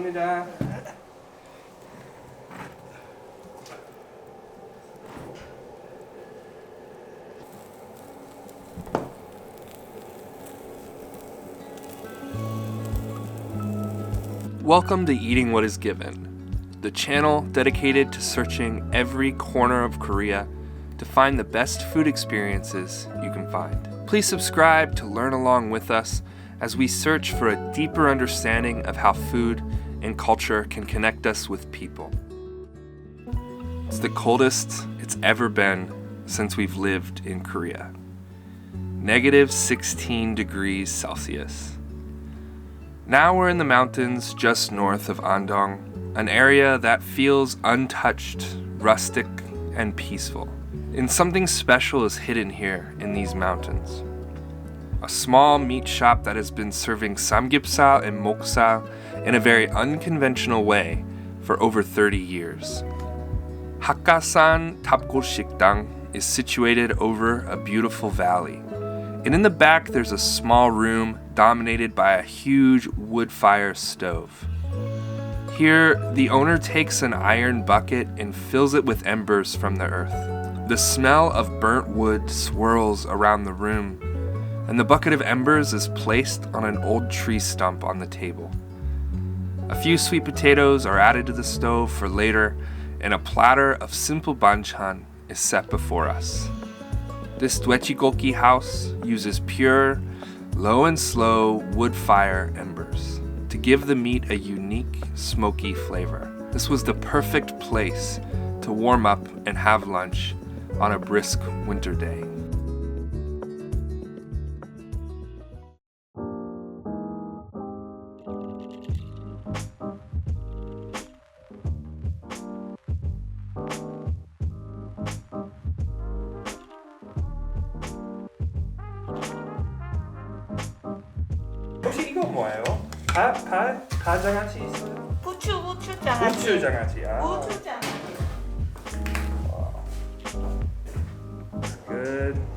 감사합니다. Welcome to Eating What Is Given, the channel dedicated to searching every corner of Korea to find the best food experiences you can find. Please subscribe to learn along with us as we search for a deeper understanding of how food and culture can connect us with people. It's the coldest it's ever been since we've lived in Korea. Negative 16 degrees Celsius. Now we're in the mountains just north of Andong, an area that feels untouched, rustic, and peaceful. And something special is hidden here in these mountains. A small meat shop that has been serving samgyeopsal and moksal in a very unconventional way for over 30 years. Hakkasan Tapgol Shikdang is situated over a beautiful valley. And in the back, there's a small room dominated by a huge wood fire stove. Here, the owner takes an iron bucket and fills it with embers from the earth. The smell of burnt wood swirls around the room, and the bucket of embers is placed on an old tree stump on the table. A few sweet potatoes are added to the stove for later, and a platter of simple banchan is set before us. This Dwechigoki house uses pure, low and slow wood fire embers to give the meat a unique, smoky flavor. This was the perfect place to warm up and have lunch on a brisk winter day. 이거 뭐예요? 가, 가, 가장아찌 있어요? 부추 부추 장아찌. 부추 장아찌. 아. 부추 장아찌. Good.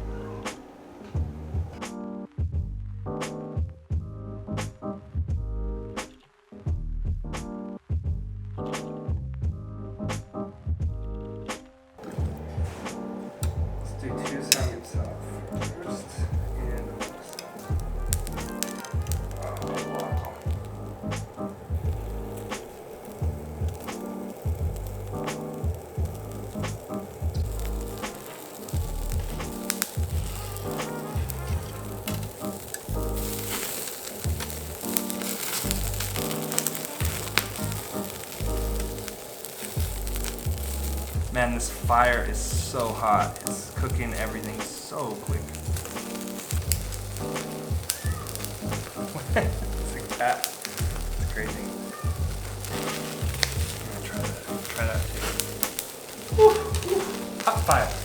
Man, this fire is so hot. It's cooking everything so quick. it's. It's crazy. I'm gonna try that. Try that too. Woo. Hot fire.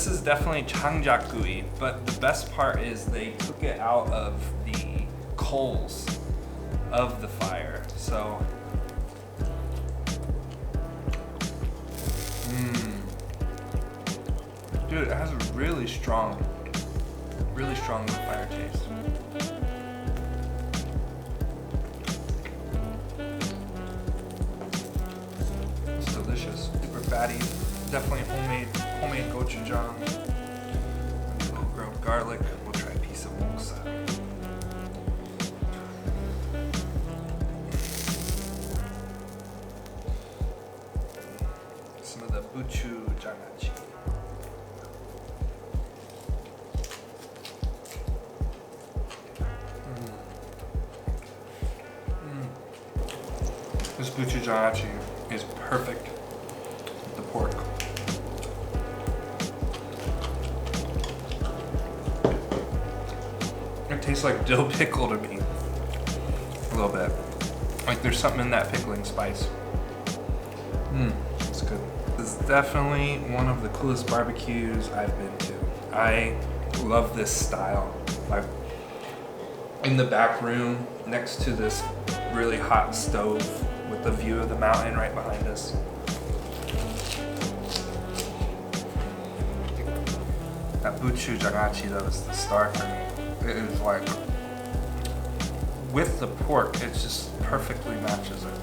This is definitely changjagui, but the best part is they took it out of the coals of the fire. So, mm. dude, it has a really strong, really strong fire taste. It's delicious, super fatty, definitely homemade, homemade gochujang. Little grilled garlic. We'll try a piece of moksa. Some of the buchu janachi. Mm. Mm. This buchu is perfect with the pork. Tastes like dill pickle to me. A little bit. Like there's something in that pickling spice. Mmm, it's good. This is definitely one of the coolest barbecues I've been to. I love this style. Like in the back room next to this really hot stove with the view of the mountain right behind us. That Buchu Jagachi though is the star for me. It is like with the pork, it just perfectly matches it.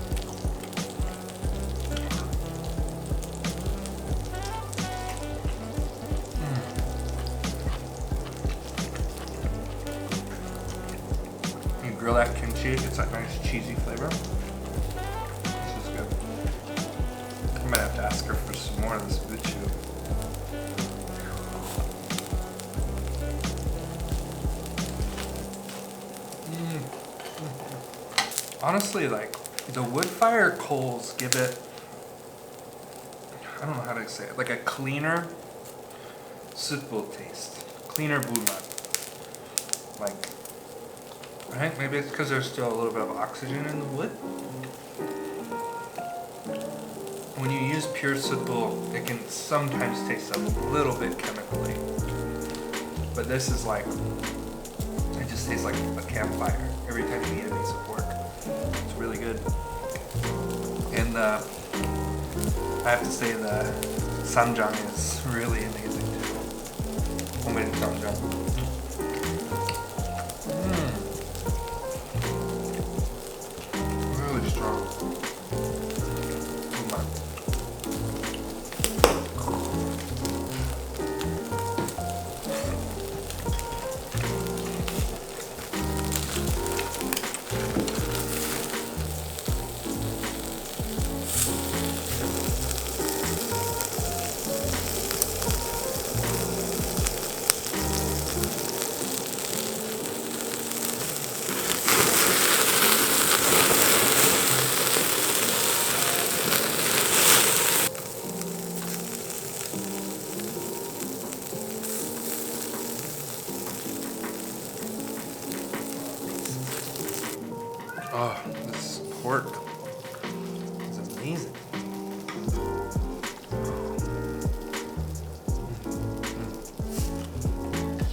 Mm. You grill that kimchi, it's that nice cheesy flavor. This is good. I might have to ask her for some more of this buchu. Honestly, like the wood fire coals give it. I don't know how to say it. Like a cleaner, simple taste, cleaner buman. Like, right? Maybe it's because there's still a little bit of oxygen in the wood. When you use pure sutbul, it can sometimes taste a little bit chemically. But this is like, it just tastes like a campfire every time you eat a piece of pork. Really good. And uh, I have to say the samjang is really amazing too. Homemade samjang. Oh, this pork is amazing. Oh,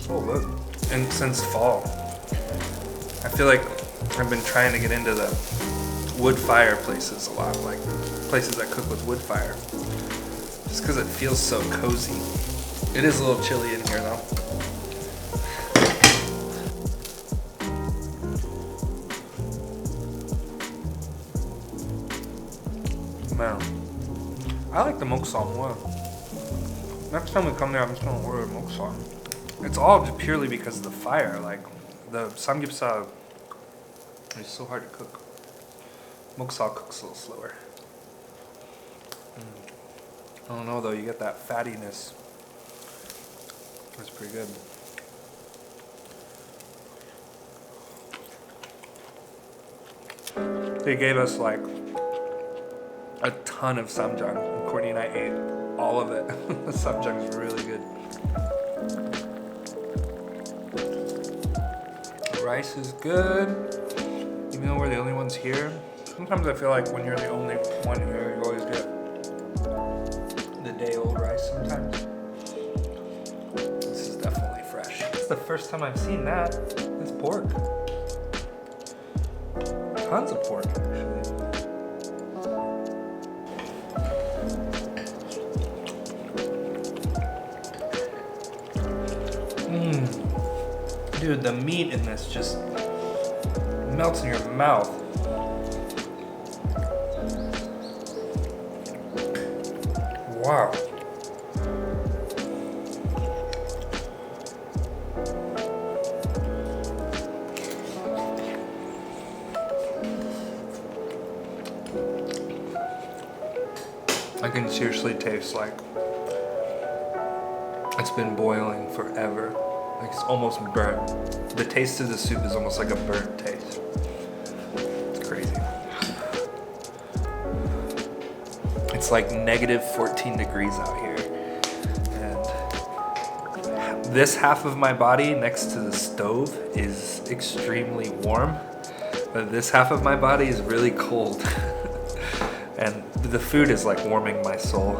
so good. And since fall, I feel like I've been trying to get into the wood fire places a lot, like places that cook with wood fire. Just because it feels so cozy. It is a little chilly in here though. Like the moksal more. Next time we come there, I'm just gonna order moksal. It's all just purely because of the fire. Like the samgyeopsal is so hard to cook. Moksal cooks a little slower. Mm. I don't know though. You get that fattiness. That's pretty good. They gave us like a ton of samjang. And Courtney and I ate all of it. the samjang is really good. Rice is good. Even though we're the only ones here, sometimes I feel like when you're the only one here, you always get the day old rice sometimes. This is definitely fresh. It's the first time I've seen that. It's pork. Tons of pork, actually. Dude, the meat in this just melts in your mouth. Wow. I can seriously taste like it's been boiling forever. Like it's almost burnt. The taste of the soup is almost like a burnt taste. It's crazy. It's like negative 14 degrees out here. And this half of my body next to the stove is extremely warm, but this half of my body is really cold. and the food is like warming my soul.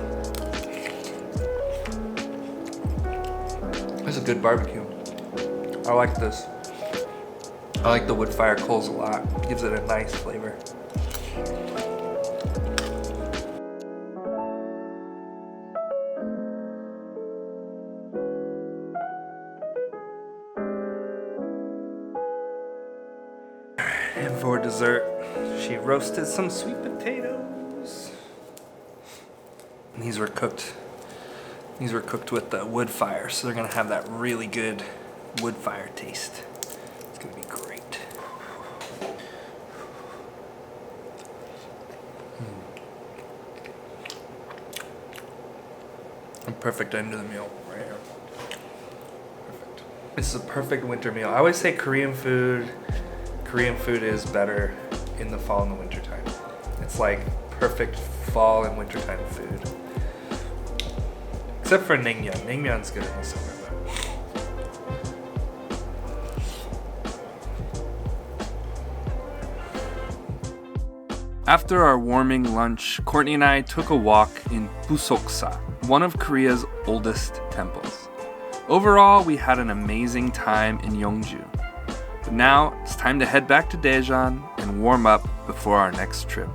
It's a good barbecue. I like this. I like the wood fire coals a lot. Gives it a nice flavor. And for dessert, she roasted some sweet potatoes. And these were cooked. These were cooked with the wood fire, so they're gonna have that really good wood fire taste. It's gonna be great. Hmm. A perfect end to the meal right here. Perfect. This is a perfect winter meal. I always say Korean food Korean food is better in the fall and the winter time. It's like perfect fall and wintertime food. Except for naengmyeon. Naengmyeon's good in the summer. After our warming lunch, Courtney and I took a walk in Busoksa, one of Korea's oldest temples. Overall, we had an amazing time in Yeongju. But now it's time to head back to Daejeon and warm up before our next trip.